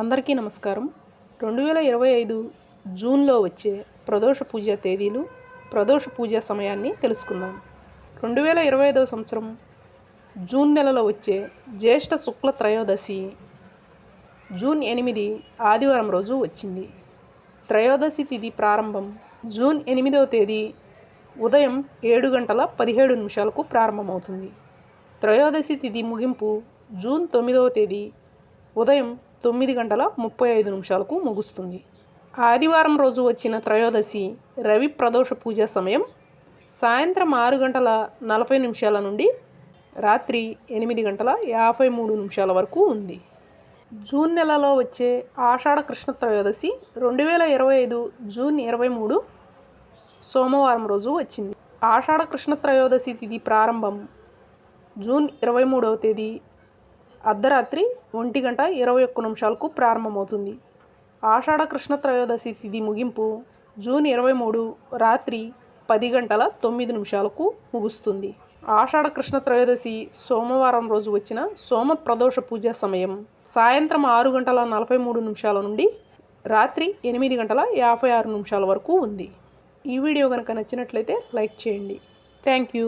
అందరికీ నమస్కారం. రెండు వేల ఇరవై ఐదు జూన్లో వచ్చే ప్రదోష పూజ తేదీలు ప్రదోష పూజ సమయాన్ని తెలుసుకుందాం. రెండు వేల ఇరవై ఐదవ సంవత్సరం జూన్ నెలలో వచ్చే జ్యేష్ఠ శుక్ల త్రయోదశి జూన్ ఎనిమిది ఆదివారం రోజు వచ్చింది. త్రయోదశి తిథి ప్రారంభం జూన్ ఎనిమిదవ తేదీ ఉదయం ఏడు గంటల పదిహేడు నిమిషాలకు ప్రారంభమవుతుంది. త్రయోదశి తిథి ముగింపు జూన్ తొమ్మిదవ తేదీ ఉదయం తొమ్మిది గంటల ముప్పై ఐదు నిమిషాలకు ముగుస్తుంది. ఆదివారం రోజు వచ్చిన త్రయోదశి రవి ప్రదోష పూజ సమయం సాయంత్రం ఆరు గంటల నలభై నిమిషాల నుండి రాత్రి ఎనిమిది గంటల యాభై మూడు నిమిషాల వరకు ఉంది. జూన్ నెలలో వచ్చే ఆషాఢ కృష్ణ త్రయోదశి రెండు వేల ఇరవై ఐదు జూన్ ఇరవై మూడు సోమవారం రోజు వచ్చింది. ఆషాఢ కృష్ణ త్రయోదశి తిథి ప్రారంభం జూన్ ఇరవై మూడవ తేదీ అర్ధరాత్రి ఒంటి గంట ఇరవై ఒక్క నిమిషాలకు ప్రారంభమవుతుంది. ఆషాఢ కృష్ణ త్రయోదశి తిథి ముగింపు జూన్ ఇరవై మూడు రాత్రి పది గంటల తొమ్మిది నిమిషాలకు ముగుస్తుంది. ఆషాఢ కృష్ణ త్రయోదశి సోమవారం రోజు వచ్చిన సోమ ప్రదోష పూజ సమయం సాయంత్రం ఆరు గంటల నలభై మూడు నిమిషాల నుండి రాత్రి ఎనిమిది గంటల యాభై ఆరు నిమిషాల వరకు ఉంది. ఈ వీడియో కనుక నచ్చినట్లయితే లైక్ చేయండి. Thank you.